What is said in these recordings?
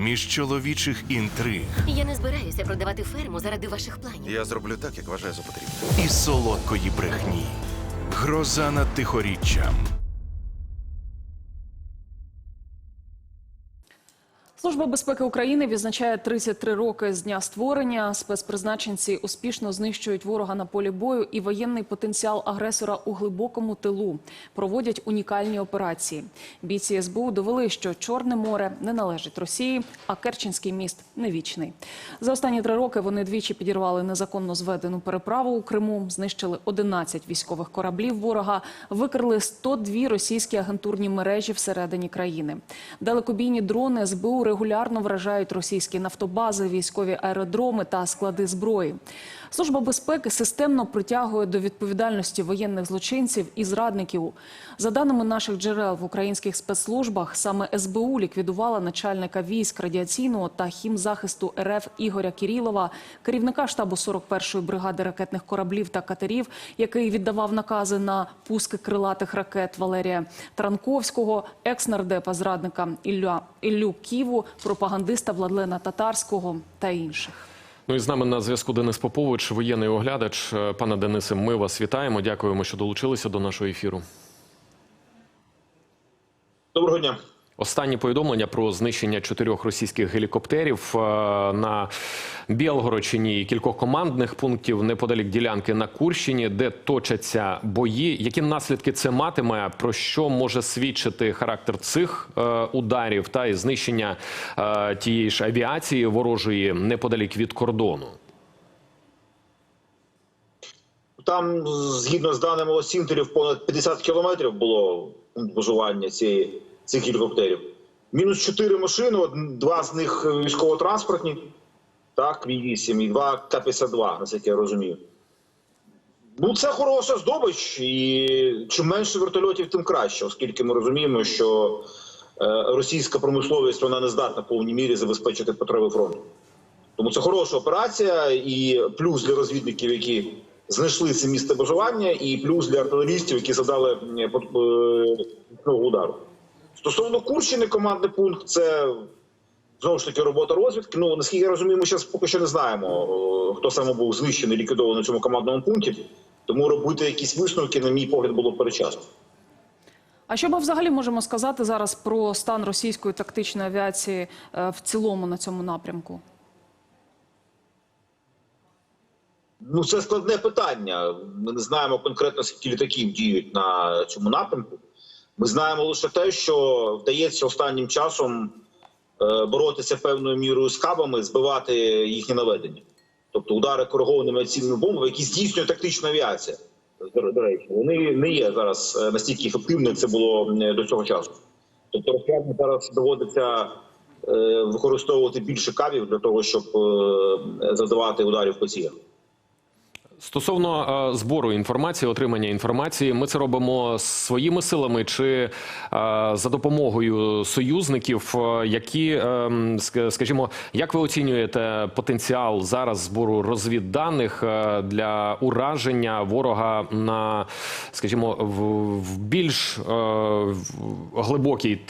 між чоловічих інтриг Я не збираюся продавати ферму заради ваших планів. Я зроблю так, як вважаю за потрібне. і солодкої брехні. Гроза над тихоріччям. Служба безпеки України відзначає 33 роки з дня створення. Спецпризначенці успішно знищують ворога на полі бою і воєнний потенціал агресора у глибокому тилу. Проводять унікальні операції. Бійці СБУ довели, що Чорне море не належить Росії, а Керченський міст не вічний. За останні три роки вони двічі підірвали незаконно зведену переправу у Криму, знищили 11 військових кораблів ворога, викрили 102 російські агентурні мережі всередині країни. Далекобійні дрони СБУ регулярно вражають російські нафтобази, військові аеродроми та склади зброї. Служба безпеки системно притягує до відповідальності воєнних злочинців і зрадників. За даними наших джерел в українських спецслужбах, саме СБУ ліквідувала начальника військ радіаційного та хімзахисту РФ Ігоря Кірілова, керівника штабу 41-ї бригади ракетних кораблів та катерів, який віддавав накази на пуски крилатих ракет Валерія Транковського, екс-нардепа зрадника Ілля Іллю Ківу, пропагандиста Владлена Татарського та інших. Ну і з нами на зв'язку Денис Попович, воєнний оглядач. Е, Пане Денисе, ми вас вітаємо. Дякуємо, що долучилися до нашого ефіру. Доброго дня. Останні повідомлення про знищення чотирьох російських гелікоптерів е, на Білгородщині і кількох командних пунктів неподалік ділянки на Курщині, де точаться бої. Які наслідки це матиме? Про що може свідчити характер цих е, ударів та і знищення е, тієї ж авіації ворожої неподалік від кордону? Там, згідно з даними осінтерів, понад 50 кілометрів було базування цієї, цих гелікоптерів. Мінус 4 машини, два з них військово-транспортні, так, Мі-8 і два К-52, наскільки я розумію. Ну, це хороша здобич, і чим менше вертольотів, тим краще, оскільки ми розуміємо, що е, російська промисловість вона не здатна в повній мірі забезпечити потреби фронту. Тому це хороша операція, і плюс для розвідників, які знайшли це місце бажування, і плюс для артилерістів, які задали е, е, ну, удару. Стосовно Курщини, командний пункт це знову ж таки робота розвідки. Ну наскільки я розумію, ми зараз поки що не знаємо, хто саме був знищений, ліквідований на цьому командному пункті. Тому робити якісь висновки, на мій погляд, було перечасно. А що ми взагалі можемо сказати зараз про стан російської тактичної авіації е, в цілому на цьому напрямку? Ну, це складне питання. Ми не знаємо конкретно, скільки літаків діють на цьому напрямку. Ми знаємо лише те, що вдається останнім часом е, боротися певною мірою з кабами, збивати їхнє наведення. Тобто удари коригованими цільними бомбами, які здійснює тактична авіація. До речі, вони не є зараз е, настільки ефективними, це було до цього часу. Тобто росіянам зараз доводиться е, використовувати більше кабів для того, щоб завдавати ударів по цілях. Стосовно е, збору інформації, отримання інформації, ми це робимо своїми силами чи е, за допомогою союзників, е, які, скажімо, як ви оцінюєте потенціал зараз збору розвідданих для ураження ворога на, скажімо, в, більш глибокій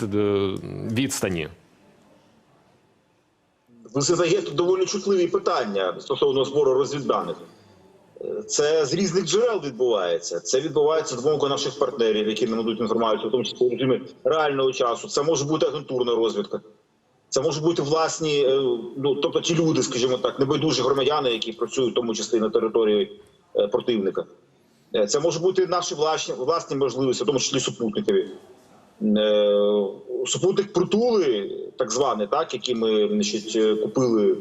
відстані? Ви задаєте доволі чутливі питання стосовно збору розвідданих. Це з різних джерел відбувається. Це відбувається з боку наших партнерів, які нам надають інформацію, в тому числі в режимі реального часу. Це може бути агентурна розвідка. Це можуть бути власні, е, ну тобто ті люди, скажімо так, небайдужі громадяни, які працюють в тому числі на території е, противника. Е, Це може бути наші власні, власні можливості, в тому числі супутникові. Супутник притули, так званий, так, який ми значить, купили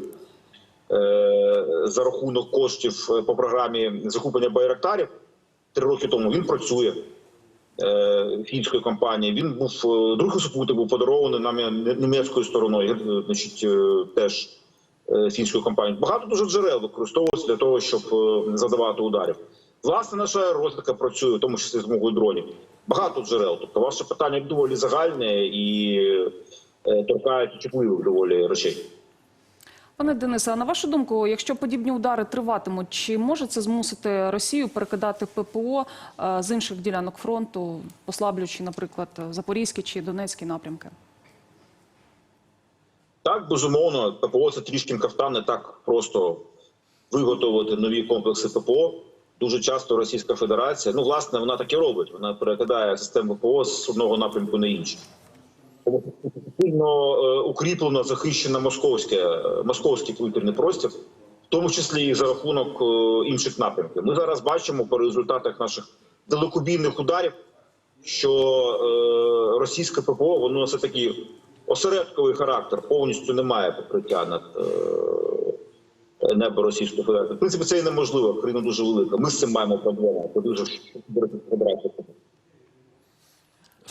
за рахунок коштів е, по програмі закуплення байрактарів три роки тому. Він працює е, фінської компанії. Він був е, другий супутник був подарований нам німецькою стороною, значить, теж фінською компанією. Багато дуже джерел використовується для того, щоб завдавати ударів. Власне, наша розвідка працює, в тому числі з мовою дронів. Багато джерел. Тобто, ваше питання доволі загальне і торкається чутливих доволі речей. Пане Денисе, а на вашу думку, якщо подібні удари триватимуть, чи може це змусити Росію перекидати ППО е, з інших ділянок фронту, послаблюючи, наприклад, Запорізький чи Донецький напрямки? Так, безумовно, ППО це трішки кафтан, не так просто виготовити нові комплекси ППО. Дуже часто Російська Федерація, ну власне, вона так і робить. Вона перекидає систему ППО з одного напрямку на інший. Сильно е, укріплено захищено московське, е, московський повітряний простір, в тому числі і за рахунок е, інших напрямків. Ми зараз бачимо по результатах наших далекобійних ударів, що російське ППО воно все таки осередковий характер, повністю не покриття над небо Російської Федерації. В принципі, це і неможливо. Країна дуже велика. Ми з цим маємо проблему. Це дуже Федерація.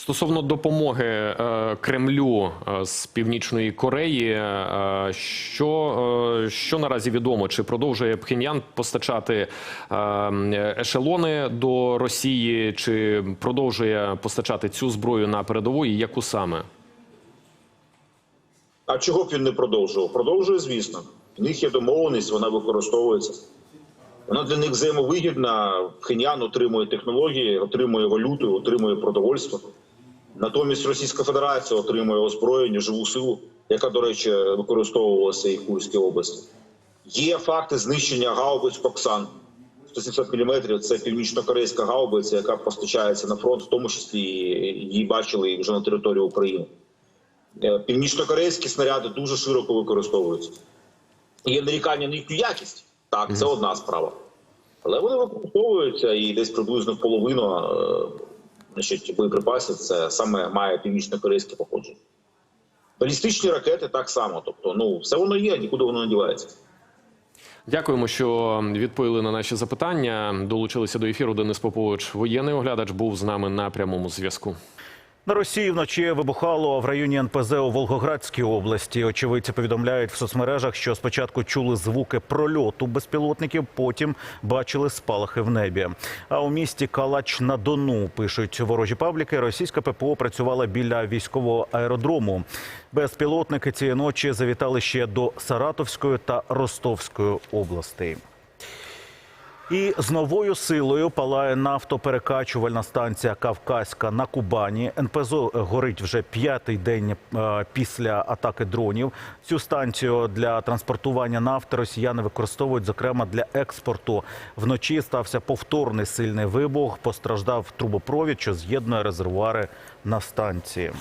Стосовно допомоги е, Кремлю е, з північної Кореї, е, що, що наразі відомо? Чи продовжує Пхеньян постачати ешелони до Росії, чи продовжує постачати цю зброю на передову? І яку саме? А чого б він не продовжував? Продовжує, звісно. В них є домовленість, вона використовується. Вона для них взаємовигідна. Пхеньян отримує технології, отримує валюту, отримує продовольство. Натомість Російська Федерація отримує озброєння, живу силу, яка, до речі, використовувалася і в Курській області. Є факти знищення гаубиць Коксан. 170 мм – це північно-корейська гаубиця, яка постачається на фронт, в тому числі її бачили вже на території України. Е, Північно-корейські снаряди дуже широко використовуються. Є нарікання на їхню якість. Так, це одна справа. Але вони використовуються і десь приблизно половину е, значить, боєприпасів це саме має північно-корейське походження. Балістичні ракети так само. Тобто, ну, все воно є, нікуди воно не дівається. Дякуємо, що відповіли на наші запитання. Долучилися до ефіру. Денис Попович, воєнний оглядач, був з нами на прямому зв'язку. На Росії вночі вибухало в районі НПЗ у Волгоградській області. Очевидці повідомляють в соцмережах, що спочатку чули звуки прольоту безпілотників, потім бачили спалахи в небі. А у місті Калач на Дону пишуть ворожі пабліки. Російська ППО працювала біля військового аеродрому. Безпілотники цієї ночі завітали ще до Саратовської та Ростовської областей. І з новою силою палає нафтоперекачувальна станція Кавказька на Кубані. НПЗО горить вже п'ятий день е, після атаки дронів. Цю станцію для транспортування нафти росіяни використовують, зокрема для експорту. Вночі стався повторний сильний вибух. Постраждав трубопровід, що з'єднує резервуари на станції.